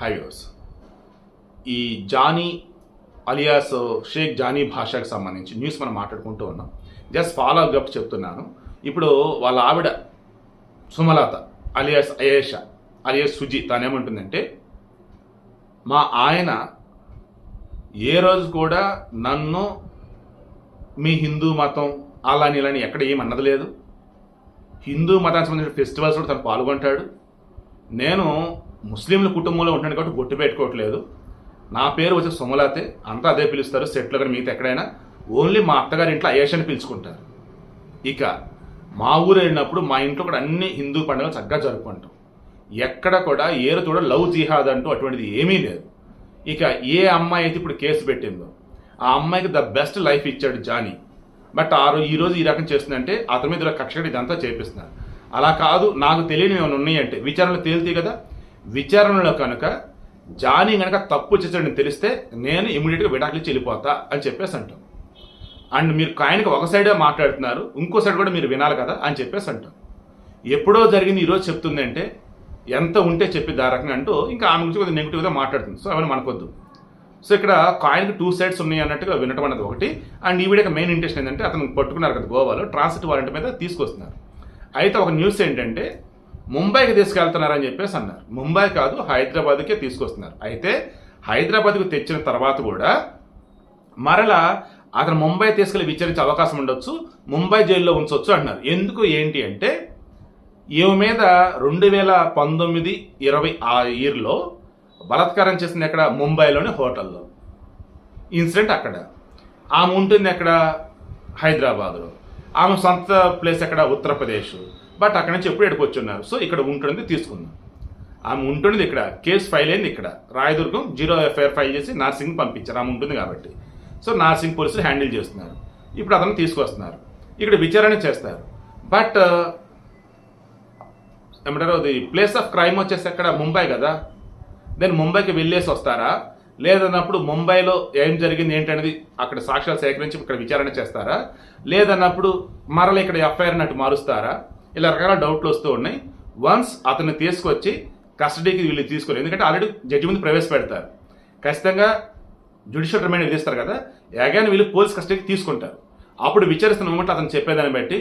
Highways ఈ Johnny alias Sheikh Johnny భాషకు సంబంధించి న్యూస్ మనం మాట్లాడుకుంటూ ఉన్నాం. జస్ట్ ఫాలో అప్ చెప్తున్నాను. ఇప్పుడు వాళ్ళ ఆవిడ సుమలత అలియాస్ అయేషా అలియాస్ సుజి తనేమంటుందంటే మా ఆయన ఏ రోజు కూడా నన్ను మీ హిందూ మతం అలా అని ఇలా అని ఎక్కడ ఏం అన్నది లేదు. హిందూ మతానికి సంబంధించిన ఫెస్టివల్స్ కూడా తను పాల్గొంటాడు. నేను ముస్లింల కుటుంబంలో ఉంటాను కాబట్టి గుట్టు పెట్టుకోవట్లేదు. నా పేరు వచ్చి సుమలాతే అంతా అదే పిలుస్తారు సెట్లో కానీ మిగతా ఎక్కడైనా. ఓన్లీ మా అత్తగారి ఇంట్లో అయేష్ అని పిలుచుకుంటారు. ఇక మా ఊరు వెళ్ళినప్పుడు మా ఇంట్లో కూడా అన్ని హిందూ పండుగలు చక్కగా జరుపుకుంటాం. ఎక్కడ కూడా ఏరు చూడ లవ్ జిహాద్ అంటూ అటువంటిది ఏమీ లేదు. ఇక ఏ అమ్మాయి అయితే ఇప్పుడు కేసు పెట్టిందో ఆ అమ్మాయికి ద బెస్ట్ లైఫ్ ఇచ్చాడు జానీ. బట్ ఆ రోజు ఈ రోజు ఈ రకం చేస్తుందంటే అతని మీద ఇలా ఇదంతా చేపిస్తున్నారు. అలా కాదు నాకు తెలియని ఏమైనా ఉన్నాయంటే విచారణలో తేలితే కదా విచారణలో కనుక జానీ కనుక తప్పు చేసాడని తెలిస్తే నేను ఇమీడియట్గా విడాకులు వెళ్ళిపోతా అని చెప్పేసి అంటాం. అండ్ మీరు ఆయనకి ఒక సైడే మాట్లాడుతున్నారు ఇంకో సైడ్ కూడా మీరు వినాలి కదా అని చెప్పేసి అంటాం. ఎప్పుడో జరిగింది ఈరోజు చెప్తుంది అంటే ఎంత ఉంటే చెప్పి దారకంగా అంటూ ఇంకా ఆమె గురించి కొద్దిగా నెగిటివ్గా మాట్లాడుతుంది. సో అవన్నీ మనకొద్దు. సో ఇక్కడ కాయిన్కి టూ సైడ్స్ ఉన్నాయి అన్నట్టుగా వినటం అనేది ఒకటి. అండ్ ఈ వీడియోకి మెయిన్ ఇంట్రెస్ట్ ఏంటంటే అతను పట్టుకున్నారు కదా గోవాలో ట్రాన్సిట్ వారెంట్ మీద తీసుకొస్తున్నారు. అయితే ఒక న్యూస్ ఏంటంటే ముంబైకి తీసుకెళ్తున్నారని చెప్పేసి అన్నారు. ముంబై కాదు హైదరాబాద్కే తీసుకొస్తున్నారు. అయితే హైదరాబాద్కు తెచ్చిన తర్వాత కూడా మరలా అతను ముంబై తీసుకెళ్ళి విచారించే అవకాశం ఉండొచ్చు ముంబై జైల్లో ఉంచవచ్చు అంటున్నారు. ఎందుకు ఏంటి అంటే ఈమె మీద రెండు వేల పంతొమ్మిది ఇరవై ఆ ఇయర్లో బలాత్కారం చేసింది ఎక్కడ? ముంబైలోని హోటల్లో. ఇన్సిడెంట్ అక్కడ. ఆమె ఉంటుంది ఎక్కడ హైదరాబాద్లో. ఆమె సొంత ప్లేస్ ఎక్కడ? ఉత్తరప్రదేశ్. బట్ అక్కడ నుంచి ఎప్పుడు ఎక్కడికి ఉన్నారు సో ఇక్కడ ఉంటుంది తీసుకుందాం ఆమె ఉంటుంది ఇక్కడ కేసు ఫైల్ అయింది ఇక్కడ. రాయదుర్గం జీరో ఎఫ్ఐఆర్ ఫైల్ చేసి నర్సింగ్ పంపించారు. ఆమె ఉంటుంది కాబట్టి. సో నర్సింగ్ పోలీసులు హ్యాండిల్ చేస్తున్నారు. ఇప్పుడు అతను తీసుకొస్తున్నారు. ఇక్కడ విచారణ చేస్తారు. బట్ ఏమంటారు అది ప్లేస్ ఆఫ్ క్రైమ్ వచ్చేసి అక్కడ ముంబై కదా? దెన్ ముంబైకి వెళ్ళేసి వస్తారా? లేదన్నప్పుడు ముంబైలో ఏం జరిగింది ఏంటనేది అక్కడ సాక్ష్యాలు సేకరించి ఇక్కడ విచారణ చేస్తారా? లేదన్నప్పుడు మరల ఇక్కడ ఎఫ్ఐఆర్ అన్నట్టు మారుస్తారా? ఇలా రకరకాల డౌట్లు వస్తూ ఉన్నాయి. వన్స్ అతన్ని తీసుకొచ్చి కస్టడీకి వీళ్ళు తీసుకోరు. ఎందుకంటే ఆల్రెడీ జడ్జి ముందు ప్రవేశపెడతారు. ఖచ్చితంగా జ్యుడిషియల్ రిమైండ్ విధిస్తారు కదా. అగైన్ వీళ్ళు పోలీస్ కస్టడీకి తీసుకుంటారు. అప్పుడు విచారిస్తున్న మూమెంట్ అతను చెప్పేదాన్ని బట్టి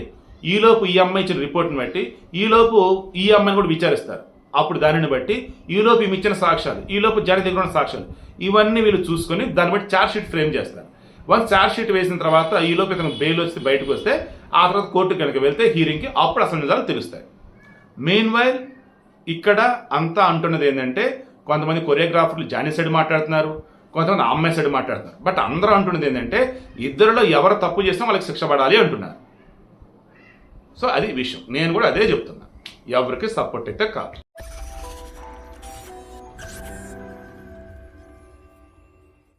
ఈలోపు ఈ అమ్మాయి ఇచ్చిన రిపోర్ట్ని బట్టి ఈలోపు ఈ అమ్మాయిని కూడా విచారిస్తారు. అప్పుడు దానిని బట్టి ఈలోపు ఈమె ఇచ్చిన సాక్ష్యాలు ఈలోపు జన దగ్గర ఉన్న సాక్ష్యాలు ఇవన్నీ వీళ్ళు చూసుకొని దాన్ని బట్టి ఛార్జ్ షీట్ ఫ్రేమ్ చేస్తారు. వన్స్ ఛార్జ్ షీట్ వేసిన తర్వాత ఈలోపు ఇతను బెయిల్ వచ్చి బయటకు వస్తే ఆ తర్వాత కోర్టు కనుక వెళ్తే హీరింగ్కి అప్పుడు అసలు నిజాలు తెలుస్తాయి. మెయిన్ వైల్ ఇక్కడ అంతా అంటున్నది ఏంటంటే కొంతమంది కొరియోగ్రాఫర్లు జానీ సైడ్ మాట్లాడుతున్నారు కొంతమంది అమ్మాయి సైడ్ మాట్లాడుతున్నారు. బట్ అందరూ అంటున్నది ఏంటంటే ఇద్దరిలో ఎవరు తప్పు చేసినా వాళ్ళకి శిక్ష పడాలి అంటున్నారు. సో అది విషయం. నేను కూడా అదే చెప్తున్నా. ఎవరికి సపోర్ట్ అయితే కాదు.